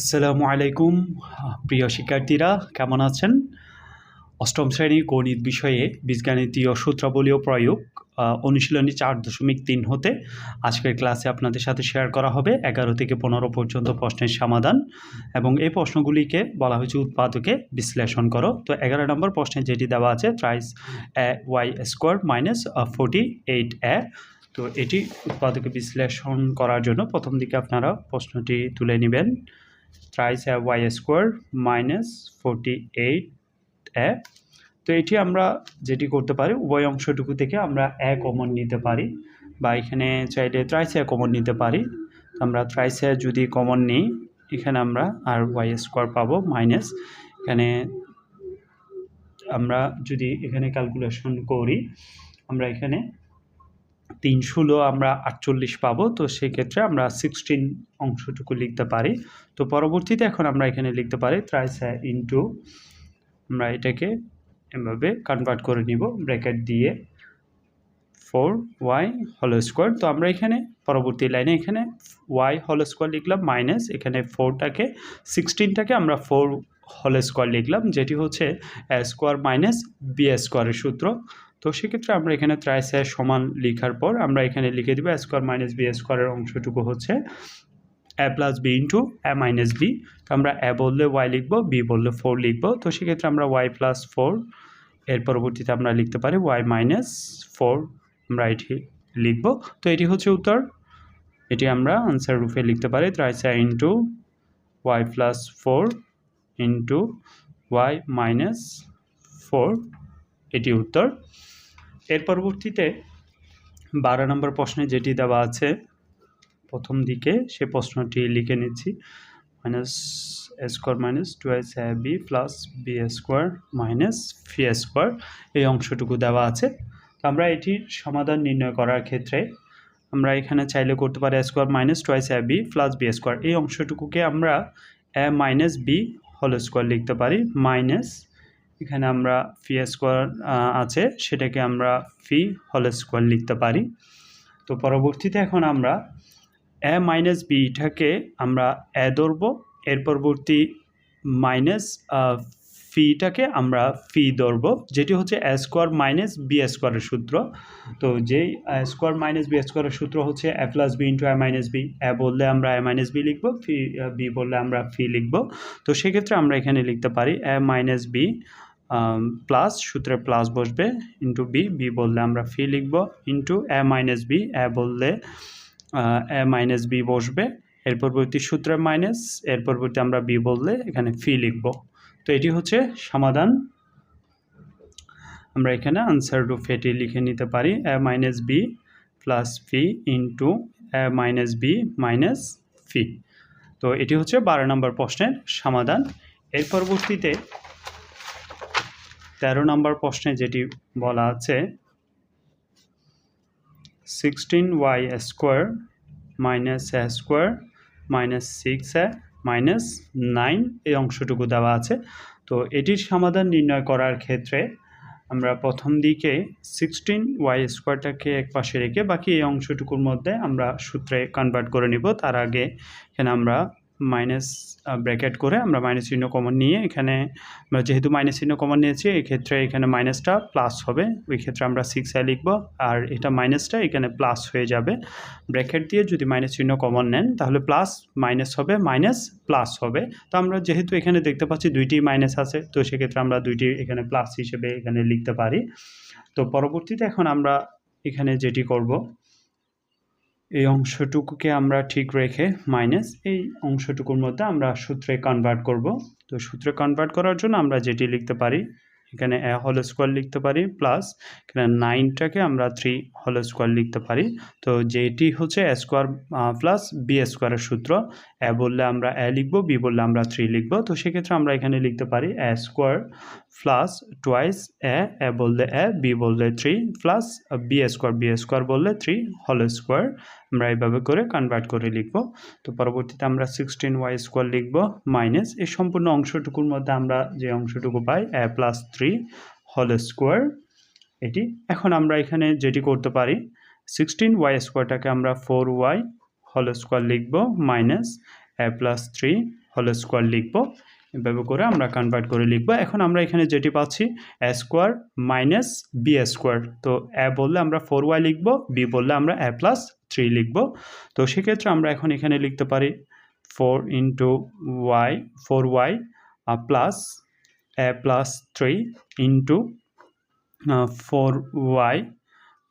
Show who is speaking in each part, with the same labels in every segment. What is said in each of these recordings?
Speaker 1: আসসালামু আলাইকুম, প্রিয় শিক্ষার্থীরা, কেমন আছেন? অষ্টম শ্রেণি গণিত বিষয়ে বীজগাণিতীয় সূত্রাবলীয় প্রয়োগ অনুশীলনী চার দশমিক তিন হতে আজকের ক্লাসে আপনাদের সাথে শেয়ার করা হবে। এগারো থেকে পনেরো পর্যন্ত প্রশ্নের সমাধান এবং এই প্রশ্নগুলিকে বলা হয়েছে উৎপাদকে বিশ্লেষণ করো। তো এগারো নম্বর প্রশ্নে যেটি দেওয়া আছে thrice A Y square minus forty eight A তো এটি উৎপাদকে বিশ্লেষণ করার জন্য প্রথম দিকে আপনারা প্রশ্নটি তুলে নেবেন। Thrice Y square minus forty eight A তো এটি আমরা যেটি করতে পারি উভয় অংশটুকু থেকে আমরা এ কমন নিতে পারি। বা এখানে চাইলে থ্রাইস এ কমন নিতে পারি। আমরা থ্রাইস এ যদি কমন নিই, এখানে আমরা আর ওয়াই স্কোয়ার পাবো মাইনাস এখানে আমরা যদি এখানে ক্যালকুলেশন করি, আমরা এখানে তিন ষোলো আমরা আটচল্লিশ পাবো, তো সেক্ষেত্রে আমরা সিক্সটিন অংশটুকু লিখতে পারি। তো পরবর্তীতে এখন আমরা এখানে লিখতে পারি থ্রাইস ইন্টু আমরা এটাকে এভাবে কনভার্ট করে নিব ব্র্যাকেট দিয়ে ফোর ওয়াই হল স্কোয়ার তো আমরা এখানে, পরবর্তী লাইনে এখানে ওয়াই হল স্কোয়ার লিখলাম মাইনাস এখানে ফোরটাকে সিক্সটিনটাকে আমরা ফোর হল স্কোয়ার লিখলাম, যেটি হচ্ছে স্কোয়ার মাইনাস বি স্কোয়ারের সূত্র। তো সেক্ষেত্রে আমরা এখানে ত্রাইস সমান লেখার পর আমরা এখানে লিখে দিব স্কোয়ার মাইনাস বি স্কোয়ারের অংশটুকু হচ্ছে A plus B into A minus B তো আমরা এ বললে ওয়াই লিখব বি বললে ফোর লিখব। তো সেক্ষেত্রে আমরা ওয়াই প্লাস ফোর এর পরবর্তীতে আমরা লিখতে পারি ওয়াই মাইনাস ফোর আমরা এটি লিখব। তো এটি হচ্ছে উত্তর। এটি আমরা আনসার রূপে লিখতে পারি thrice into Y plus four into Y minus four এটি উত্তর। এর পরবর্তীতে বারো নম্বর প্রশ্নে যেটি দেওয়া আছে, প্রথম দিকে সে প্রশ্নটি লিখে নিচ্ছি। Minus A square minus two S B plus B square minus phi square এই অংশটুকু দেওয়া আছে। তো আমরা এটির সমাধান নির্ণয় করার ক্ষেত্রে আমরা এখানে চাইলে করতে পারি square minus twice A B plus B square. এই অংশটুকুকে আমরা A minus B whole square লিখতে পারি, মাইনাস এখানে আমরা ফি স্কোয়ার আছে, সেটাকে আমরা ফি হোল স্কোয়ার লিখতে পারি। তো পরবর্তীতে এখন আমরা এ মাইনাস বিটাকে আমরা এ ধরবো। এর পরবর্তী মাইনাস ফিটাকে আমরা ফি ধরবো, যেটি হচ্ছে এ স্কোয়ার মাইনাস বি স্কোয়ারের সূত্র। তো যেই স্কোয়ার মাইনাস বি স্কোয়ারের সূত্র হচ্ছে A plus B into A minus B. A বললে আমরা এ মাইনাস বি লিখব, ফি বি বললে আমরা ফি লিখব। তো সেক্ষেত্রে আমরা এখানে লিখতে পারি এ মাইনাস বি প্লাস সূত্রে প্লাস বসবে ইন্টু বি বি বললে আমরা ফি লিখব into A minus B A বললে এ মাইনাস বি বসবে। এর পরবর্তী সূত্রে মাইনাস এর পরবর্তী আমরা বি বললে এখানে ফি লিখব। তো এটি হচ্ছে সমাধান। আমরা এখানে আনসার রূপ এটি লিখে নিতে পারি A minus B plus phi into A minus B minus phi তো এটি হচ্ছে বারো নম্বর প্রশ্নের সমাধান। এর পরবর্তীতে তেরো নম্বর প্রশ্নে যেটি বলা আছে sixteen Y square minus A square minus six A minus nine এই অংশটুকু দেওয়া আছে। তো এটির সমাধান নির্ণয় করার ক্ষেত্রে আমরা প্রথম দিকে সিক্সটিন ওয়াই স্কোয়ারটাকে এক পাশে রেখে বাকি এই অংশটুকুর মধ্যে আমরা সূত্রে কনভার্ট করে নিব। তার আগে এখানে আমরা মাইনাস ব্র্যাকেট করে আমরা মাইনাস চিহ্ন কমন নিয়ে এখানে আমরা যেহেতু মাইনাস চিহ্ন কমন নিয়েছি এই ক্ষেত্রে এখানে মাইনাসটা প্লাস হবে। ওই ক্ষেত্রে আমরা সিক্স আই লিখব আর এটা মাইনাসটা এখানে প্লাস হয়ে যাবে। ব্র্যাকেট দিয়ে যদি মাইনাস চিহ্ন কমন নেন, তাহলে প্লাস মাইনাস হবে মাইনাস প্লাস হবে। তো আমরা যেহেতু এখানে দেখতে পাচ্ছি দুইটি মাইনাস আছে, তো সেক্ষেত্রে আমরা দুইটি এখানে প্লাস হিসেবে এখানে লিখতে পারি। তো পরবর্তীতে এখন আমরা এখানে যেটি করব এই অংশটুকুকে আমরা ঠিক রেখে মাইনাস এই অংশটুকুর মধ্যে আমরা সূত্রে কনভার্ট করব। তো সূত্রে কনভার্ট করার জন্য আমরা যেটি লিখতে পারি, এখানে এ হল স্কোয়ার লিখতে পারি প্লাস এখানে নাইনটাকে আমরা থ্রি হল স্কোয়ার লিখতে পারি। তো যেটি হচ্ছে এ স্কোয়ার প্লাস বি স্কোয়ারের সূত্র। এ বললে আমরা এ লিখব, বি বললে আমরা থ্রি লিখব। তো সেক্ষেত্রে আমরা এখানে লিখতে পারি A square plus twice A A বললে এ, বি বললে three plus B square B square বললে থ্রি হোল স্কোয়ার। আমরা এইভাবে করে কনভার্ট করে লিখব। তো পরবর্তীতে আমরা সিক্সটিন ওয়াই স্কোয়ার লিখব মাইনাস এই সম্পূর্ণ অংশটুকুর মধ্যে আমরা যে অংশটুকু পাই A plus three whole square, এটি। এখন আমরা এখানে যেটি করতে পারি, সিক্সটিন ওয়াই স্কোয়ারটাকে আমরা ফোর ওয়াই হোল স্কোয়ার লিখব minus A plus three whole square লিখব। এভাবে করে আমরা কনভার্ট করে লিখব। এখন আমরা এখানে যেটি পাচ্ছি A square minus B square তো এ বললে আমরা ফোর ওয়াই লিখব বি বললে আমরা এ প্লাস থ্রি লিখব। তো সেক্ষেত্রে আমরা এখন এখানে লিখতে পারি four into Y four Y plus A plus three into four Y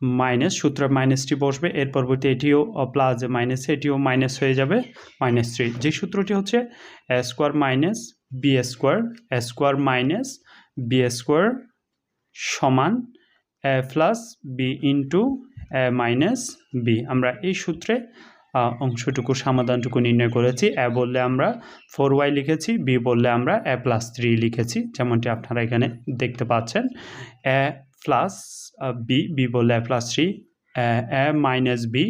Speaker 1: minus সূত্র মাইনাসটি বসবে, এর পরবর্তী এটিও প্লাস মাইনাস এটিও মাইনাস হয়ে যাবে মাইনাস থ্রি যে সূত্রটি হচ্ছে square minus B square A square minus B square সমান A plus B into A minus B আমরা এই সূত্রে অংশটুকু, সমাধানটুকু নির্ণয় করেছি। এ বললে আমরা ফোর ওয়াই লিখেছি বি বললে আমরা এ প্লাস থ্রি লিখেছি, যেমনটি আপনারা এখানে দেখতে পাচ্ছেন। এ প্লাস বি বি বললে A plus three A minus B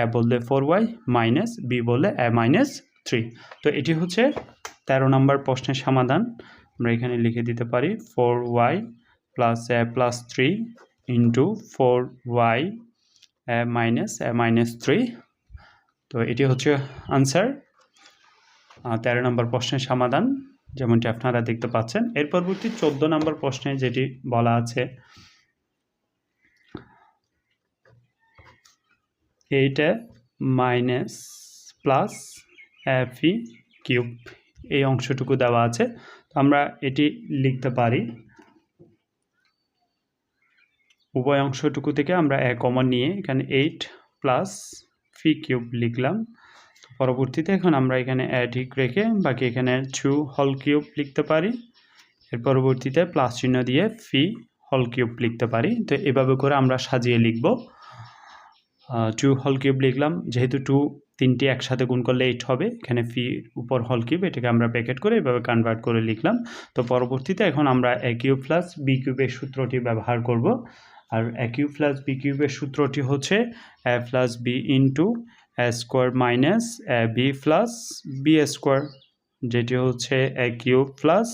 Speaker 1: A বললে ফোর ওয়াই মাইনাস বি বললে এ মাইনাস থ্রি তো এটি হচ্ছে তেরো নম্বর প্রশ্নের সমাধান। আমরা এখানে লিখে দিতে পারি four Y plus A plus three into four Y A minus A minus three তো এটি হচ্ছে আনসার তেরো নম্বর প্রশ্নের সমাধান, যেমনটি আপনারা দেখতে পাচ্ছেন। এর পরবর্তী চোদ্দ নম্বর প্রশ্নে যেটি বলা আছে এইটা মাইনাস প্লাস এফি কিউব এই অংশটুকু দেওয়া আছে। তো আমরা এটি লিখতে পারি। উভয় অংশটুকু থেকে আমরা এক কমন নিয়ে এখানে এইট প্লাস ফি কিউব লিখলাম। পরবর্তীতে এখন আমরা এখানে এ ঠিক রেখে বাকি এখানে টু হল কিউব লিখতে পারি। এর পরবর্তীতে প্লাস চিহ্ন দিয়ে ফি হল কিউব লিখতে পারি। তো এভাবে করে আমরা সাজিয়ে লিখব। টু হল কিউব লিখলাম। যেহেতু টু তিনটি একসাথে গুণ করলে এইট হবে, এখানে ফি উপর হল কিউব এটাকে আমরা প্যাকেট করে এভাবে কনভার্ট করে লিখলাম। তো পরবর্তীতে এখন আমরা এ কিউব প্লাস বি কিউবের সূত্রটি ব্যবহার করব। আর এ কিউব প্লাস বি কিউবের সূত্রটি হচ্ছে A plus B into A square minus A B plus B square যেটি হচ্ছে এ কিউব প্লাস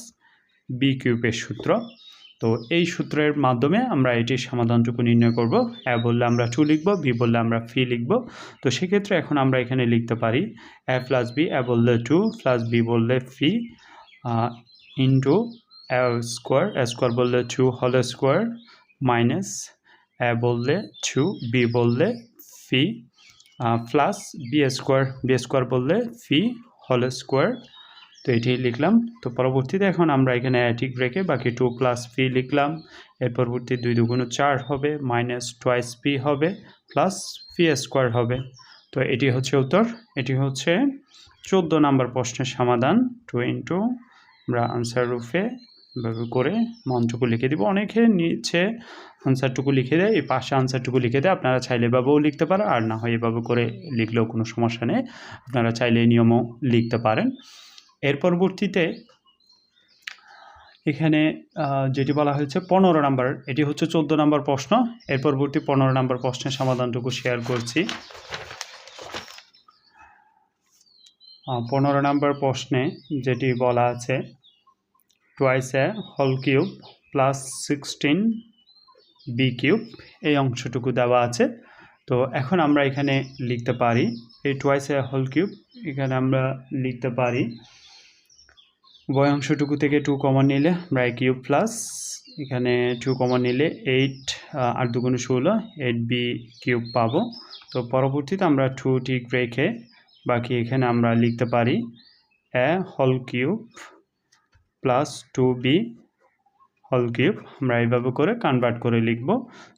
Speaker 1: বি কিউবের সূত্র। তো এই সূত্রের মাধ্যমে আমরা এটির সমাধানটুকু নির্ণয় করব। এ বললে আমরা টু লিখব, বি বললে আমরা ফি লিখব। তো সেক্ষেত্রে এখন আমরা এখানে লিখতে পারি এ প্লাস বি এ বললে টু প্লাস বি বললে P into A square A square বললে two whole square minus A বললে টু বি বললে P plus B square B square বললে ফি হল স্কোয়ার তো এটি লিখলাম। তো পরবর্তীতে এখন আমরা এখানে ঠিক রেখে বাকি টু প্লাস পি লিখলাম। এর পরবর্তী দুই দুগুণ চার হবে মাইনাস টোয়াইস পি হবে প্লাস পি স্কোয়ার হবে। তো এটি হচ্ছে উত্তর। এটি হচ্ছে চোদ্দ নাম্বার প্রশ্নের সমাধান। টু ইন্টু আমরা আনসার রূপে এভাবে করে মন্ত্রটুকু লিখে দিব। অনেকে নিচে আনসারটুকু লিখে দেয়, এই পাশে আনসারটুকু লিখে দেয়। আপনারা চাইলে এভাবেও লিখতে পারেন, আর না হয় এভাবে করে লিখলেও কোনো সমস্যা নেই। আপনারা চাইলে নিয়মও লিখতে পারেন। এর পরবর্তীতে এখানে যেটি বলা হয়েছে পনেরো নাম্বার, এটি হচ্ছে চোদ্দ নাম্বার প্রশ্ন। এর পরবর্তী পনেরো নাম্বার প্রশ্নের সমাধানটুকু শেয়ার করছি। পনেরো নাম্বার প্রশ্নে যেটি বলা আছে twice A whole cube plus sixteen B cube এই অংশটুকু দেওয়া আছে। তো এখন আমরা এখানে লিখতে পারি, এই টোয়াইস এ হোল কিউব এখানে আমরা লিখতে পারি উভয় অংশটুকু থেকে টু কমন নিলে আমরা কিউব প্লাস এখানে টু কমন নিলে এইট আর দুগুণ ষোলো এইট বি কিউব পাবো। তো পরবর্তীতে আমরা টু ঠিক রেখে বাকি এখানে আমরা লিখতে পারি A whole cube plus two B whole cube আমরা এইভাবে করে কনভার্ট করে লিখব।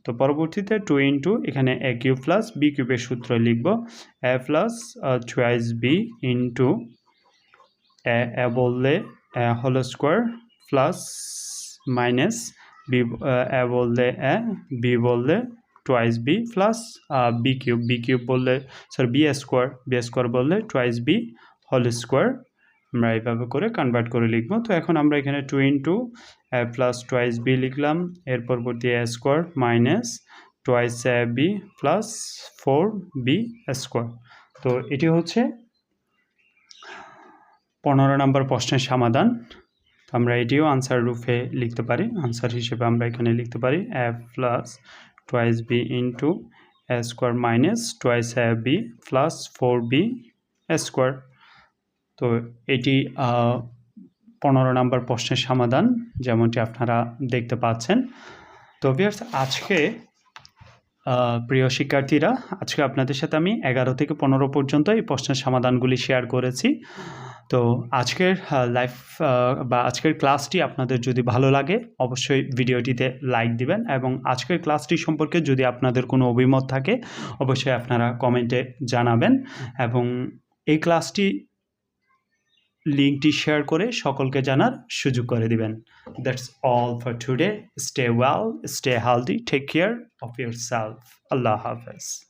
Speaker 1: তো পরবর্তীতে টু ইন্টু এখানে এ কিউব প্লাস বি কিউবের সূত্র লিখব। A plus twice B into A বললে whole square plus minus B A বললে এ বি বললে twice B plus B cube B cube বললে sorry B square B square বললে twice B whole square আমরা এইভাবে করে কনভার্ট করে লিখব। তো এখন আমরা এখানে two into A plus twice B লিখলাম। এর পরবর্তী A square minus twice A B plus four B square তো এটি হচ্ছে পনেরো নম্বর প্রশ্নের সমাধান। তো আমরা এটিও আনসার রূপে লিখতে পারি। আনসার হিসেবে আমরা এখানে লিখতে পারি A plus twice B into A square minus twice A B plus four B square তো এটি পনেরো নম্বর প্রশ্নের সমাধান, যেমনটি আপনারা দেখতে পাচ্ছেন। তো ভিউয়ার্স আজকে প্রিয় শিক্ষার্থীরা, আজকে আপনাদের সাথে আমি এগারো থেকে পনেরো পর্যন্ত এই প্রশ্নের সমাধানগুলি শেয়ার করেছি। তো আজকের লাইফ বা আজকের ক্লাসটি আপনাদের যদি ভালো লাগে, অবশ্যই ভিডিওটিতে লাইক দিবেন এবং আজকের ক্লাসটি সম্পর্কে যদি আপনাদের কোনো অভিমত থাকে, অবশ্যই আপনারা কমেন্টে জানাবেন এবং এই ক্লাসটি লিঙ্কটি শেয়ার করে সকলকে জানার সুযোগ করে দিবেন। That's all for today stay well stay healthy take care of yourself আল্লাহ হাফেজ।